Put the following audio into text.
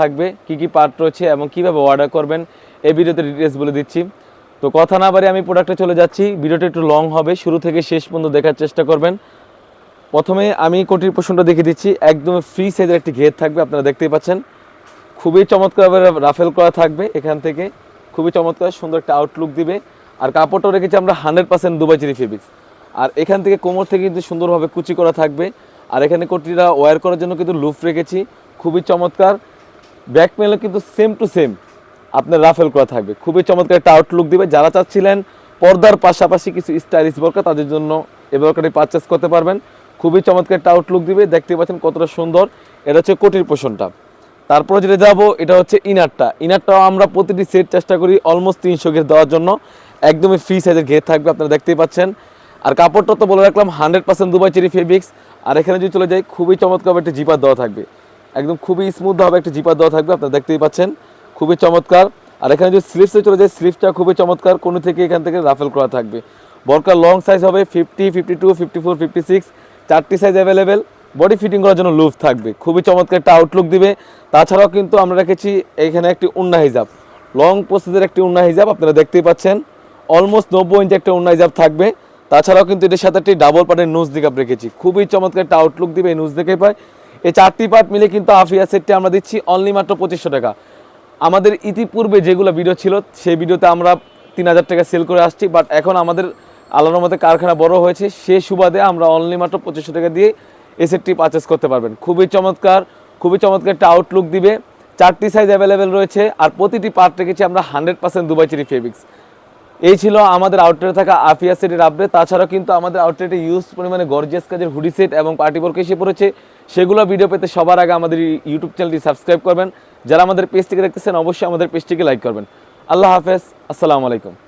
থাকবে, কি কি পার্ট রয়েছে এবং কীভাবে অর্ডার করবেন, এই ভিডিওতে ডিটেলস বলে দিচ্ছি। তো কথা না বারে আমি প্রোডাক্টে চলে যাচ্ছি। ভিডিওটা একটু লং হবে, শুরু থেকে শেষ পর্যন্ত দেখার চেষ্টা করবেন। প্রথমে আমি কোটির পোষণটা দেখে দিচ্ছি। একদম ফ্রি সাইজের একটি ঘের থাকবে, আপনারা দেখতেই পাচ্ছেন। খুবই চমৎকারভাবে রাফেল করা থাকবে এখান থেকে। খুবই চমৎকার, সুন্দর একটা আউটলুক দিবে। আর কাপড়টাও রেখেছি আমরা hundred percent Dubai cherry fabrics আর এখান থেকে কোমর থেকে কিন্তু সুন্দরভাবে কুচি করা থাকবে। আর এখানে কোটিটা ওয়্যার করার জন্য কিন্তু লুফ রেখেছি। খুবই চমৎকার। ব্যাক কিন্তু সেম টু সেম আপনার রাফেল করা থাকবে। খুবই চমৎকার একটা আউটলুক দিবে। যারা চাচ্ছিলেন পর্দার পাশাপাশি কিছু স্টাইলিশ বরকা, তাদের জন্য এই বরকাটি পারচেস করতে পারবেন। খুবই চমৎকার একটা আউটলুক দিবে। দেখতে পাচ্ছেন কতটা সুন্দর। এটা হচ্ছে কোটির পোষণটা। তারপরে যেটা যাব, এটা হচ্ছে ইনারটা ইনারটাও আমরা প্রতিটি সেট চেষ্টা করি অলমোস্ট তিনশো ঘের দেওয়ার জন্য। একদমই ফ্রি সাইজের ঘের থাকবে, আপনারা দেখতেই পাচ্ছেন। আর কাপড়টা তো বলে রাখলাম hundred percent Dubai cherry fabrics. আর এখানে যদি চলে যাই, খুবই চমৎকার একটা জিপার দেওয়া থাকবে। একদম খুবই স্মুথ হবে একটা জিপার দেওয়া থাকবে, আপনারা দেখতেই পাচ্ছেন। খুবই চমৎকার। আর এখানে যদি স্লিপসে চলে যায় স্লিপটা খুবই চমৎকার। কোনো থেকে এখান থেকে রাফেল করা থাকবে। বরকার লং সাইজ হবে fifty fifty two fifty four fifty six চারটি সাইজ অ্যাভেলেবেল বডি ফিটিং করার জন্য লুফ থাকবে। খুবই চমৎকার একটা আউটলুক দিবে। তাছাড়াও কিন্তু আমরা রেখেছি এখানে একটি উন্না হিজাব। লং প্রসেসের একটি উন্না হিজাব, আপনারা দেখতেই পাচ্ছেন। অলমোস্ট নব্বই ইঞ্চি একটা উন্না হিজাব থাকবে। তাছাড়াও কিন্তু এটার সাথে একটি ডাবল পার্টের নুজ দিকাপ রেখেছি। খুবই চমৎকার একটা আউটলুক দিবে এই নুজ দেখে পায়। এই চারটি পার্ট মিলে কিন্তু আফিয়া সেটটি আমরা দিচ্ছি অনলি মাত্র পঁচিশশো টাকা। আমাদের ইতিপূর্বে যেগুলো ভিডিও ছিল, সেই ভিডিওতে আমরা তিন হাজার টাকা সেল করে আসছি বাট এখন আমাদের আলানোর মধ্যে কারখানা বড় হয়েছে, সে সুবাদে আমরা অনলি মাত্র পঁচিশশো টাকা দিয়ে এই সেটটি পারচেস করতে পারবেন। খুবই চমৎকার খুবই চমৎকার একটা আউটলুক দিবে। চারটি সাইজ অ্যাভেলেবেল রয়েছে, আর প্রতিটি পার্ট রেখেছি আমরা hundred percent Dubai cherry fabrics. এই ছিল আমাদের আউটলেটে থাকা আফিয়া সেটের আপডেট তাছাড়াও কিন্তু আমাদের আউটলেটে ইউজ পরিমাণে গর্জিয়াস কাজের হুডি সেট এবং পার্টি বর্ক এসে পড়েছে। সেগুলো ভিডিও পেতে সবার আগে আমাদের ইউটিউব চ্যানেলটি সাবস্ক্রাইব করবেন। যারা আমাদের পেজটিকে দেখতেছেন, অবশ্যই আমাদের পেজটিকে লাইক করবেন। আল্লাহ হাফেজ, আসসালামু আলাইকুম।